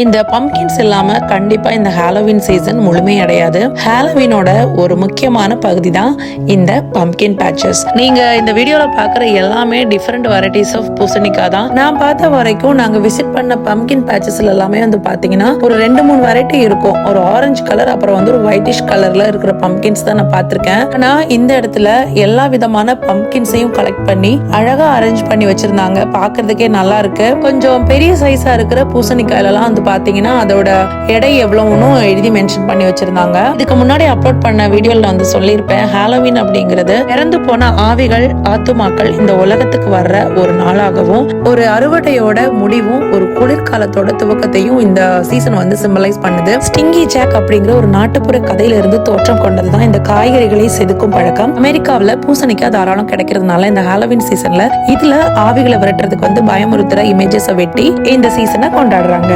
இந்த பம்கின்ஸ் இல்லாம கண்டிப்பா இந்த ஹாலோவின் சீசன் முழுமையடையாது. ஹாலோவினோட ஒரு முக்கியமான பகுதி தான் இந்த பம்கின் பேச்சஸ் நீங்க இந்த வீடியோல பாக்குற எல்லாமே டிஃப்ரெண்ட் வெரைட்டிஸ் ஆஃப் பூசணிக்காய் தான். நான் பார்த்த வரைக்கும் நாங்க விசிட் பண்ண பம்கின் பேச்சஸ்ல எல்லாமே வந்து பாத்தீங்கன்னா ஒரு ரெண்டு மூணு வெரைட்டி இருக்கும். ஒரு ஆரஞ்சு கலர் அப்புறம் வந்து ஒரு ஒயிட்டிஷ் கலர்ல இருக்கிற பம்கின்ஸ் தான் நான் பார்த்திருக்கேன். ஆனா இந்த இடத்துல எல்லா விதமான பம்கின்ஸையும் கலெக்ட் பண்ணி அழகா அரேஞ்ச் பண்ணி வச்சிருந்தாங்க. பாக்குறதுக்கே நல்லா இருக்கு. கொஞ்சம் பெரிய சைஸா இருக்கிற பூசணிக்காயில வந்து பார்த்தீங்கன்னா அதோட எடை எவ்வளவுன்னு எழுதி மென்ஷன் பண்ணி வச்சிருந்தாங்க. இதுக்கு முன்னாடி அப்லோட் பண்ண வீடியோல வந்து சொல்லியிருப்பேன் ஹாலோவின் அப்படிங்கிறது இறந்து போன ஆவிகள் ஆத்துமாக்கள் இந்த உலகத்துக்கு வர்ற ஒரு நாளாகவும் ஒரு அறுவடையோட முடிவும் ஒரு குளிர்காலத்தோட துவக்கத்தையும் இந்த சீசன் வந்து சிம்பலைஸ் பண்ணுது. ஸ்டிங்கி ஜாக் அப்படிங்கிற ஒரு நாட்டுப்புற கதையில இருந்து தோற்றம் கொண்டதுதான் இந்த காய்கறிகளை செதுக்கும் பழக்கம். அமெரிக்காவில் பூசணிக்காய் தாராளம் கிடைக்கிறதுனால இந்த ஹாலோவின் சீசன்ல இதுல ஆவிகளை விரட்டுறதுக்கு வந்து பயமுறுத்துற இமேஜஸை வெட்டி இந்த சீசனை கொண்டாடுறாங்க.